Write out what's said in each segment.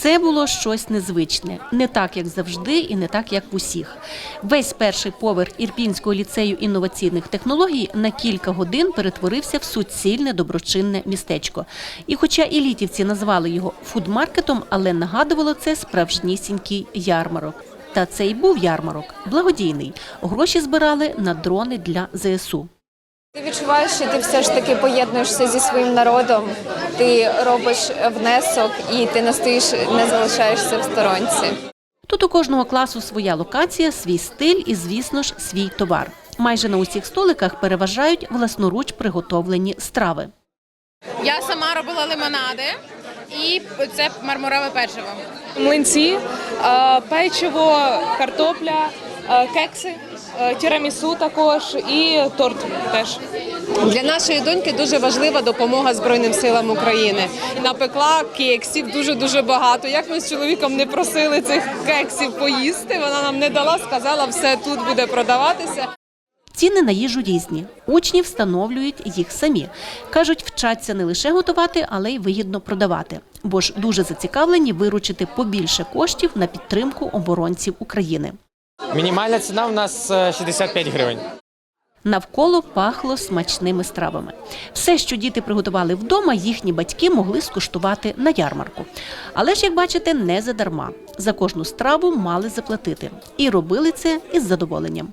Це було щось незвичне, не так, як завжди, і не так, як в усіх. Весь перший поверх Ірпінського ліцею інноваційних технологій на кілька годин перетворився в суцільне доброчинне містечко. І хоча елітівці назвали його фудмаркетом, але нагадувало це справжнісінький ярмарок. Та це й був ярмарок благодійний. Гроші збирали на дрони для ЗСУ. Ти відчуваєш, що ти все ж таки поєднуєшся зі своїм народом, ти робиш внесок і ти не стоїш, не залишаєшся в сторонці. Тут у кожного класу своя локація, свій стиль і, звісно ж, свій товар. Майже на усіх столиках переважають власноруч приготовлені страви. Я сама робила лимонади і це мармурове печиво. млинці, е, печиво, картопля, е, кекси, тірамісу також і торт теж. Для нашої доньки дуже важлива допомога Збройним силам України. Напекла кексів дуже дуже багато. Як ми з чоловіком не просили цих кексів поїсти, вона нам не дала, сказала, все тут буде продаватися. Ціни на їжу різні. Учні встановлюють їх самі. Кажуть, вчаться не лише готувати, але й вигідно продавати. Бо ж дуже зацікавлені виручити побільше коштів на підтримку оборонців України. Мінімальна ціна у нас е, 65 гривень. Навколо пахло смачними стравами. Все, що діти приготували вдома, їхні батьки могли скуштувати на ярмарку. Але ж, як бачите, не задарма. За кожну страву мали заплатити. І робили це із задоволенням.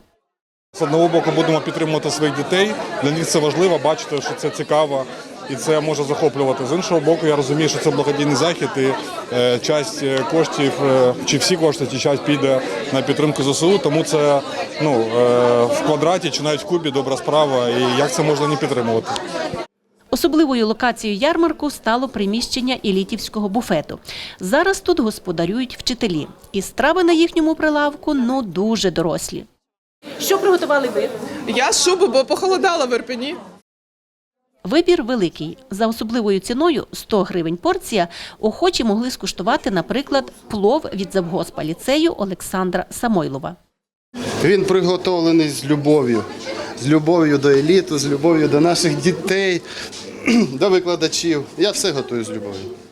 З одного боку будемо підтримувати своїх дітей. Для них це важливо бачити, що це цікаво і це може захоплювати. З іншого боку, я розумію, що це благодійний захід, і е, часть е, коштів, е, чи всі кошти, чи часть піде на підтримку ЗСУ. Тому це ну е, в квадраті чи навіть в кубі добра справа. І як це можна не підтримувати? Особливою локацією ярмарку стало приміщення елітівського буфету. Зараз тут господарюють вчителі, і страви на їхньому прилавку ну дуже дорослі. Що приготували ви? Я шубу, бо похолодало в Ірпені. Вибір великий. За особливою ціною 100 гривень порція охочі могли скуштувати, наприклад, плов від завгоспа ліцею Олександра Самойлова. Він приготовлений з любов'ю, з любов'ю до еліту, з любов'ю до наших дітей, до викладачів. Я все готую з любов'ю.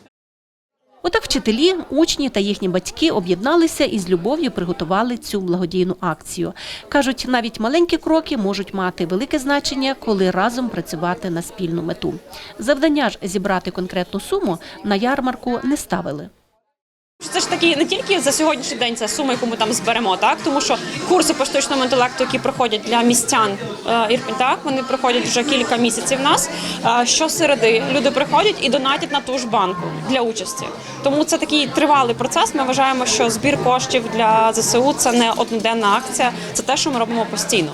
Отак вчителі, учні та їхні батьки об'єдналися і з любов'ю приготували цю благодійну акцію. Кажуть, навіть маленькі кроки можуть мати велике значення, коли разом працювати на спільну мету. Завдання ж зібрати конкретну суму на ярмарку не ставили. Це ж таки не тільки за сьогоднішній день це сума, яку ми там зберемо, так тому що курси по штучному інтелекту, які проходять для містян е, так вони проходять вже кілька місяців. в Нас щосереди люди приходять і донатять на ту ж банку для участі. Тому це такий тривалий процес. Ми вважаємо, що збір коштів для ЗСУ це не одноденна акція, це те, що ми робимо постійно.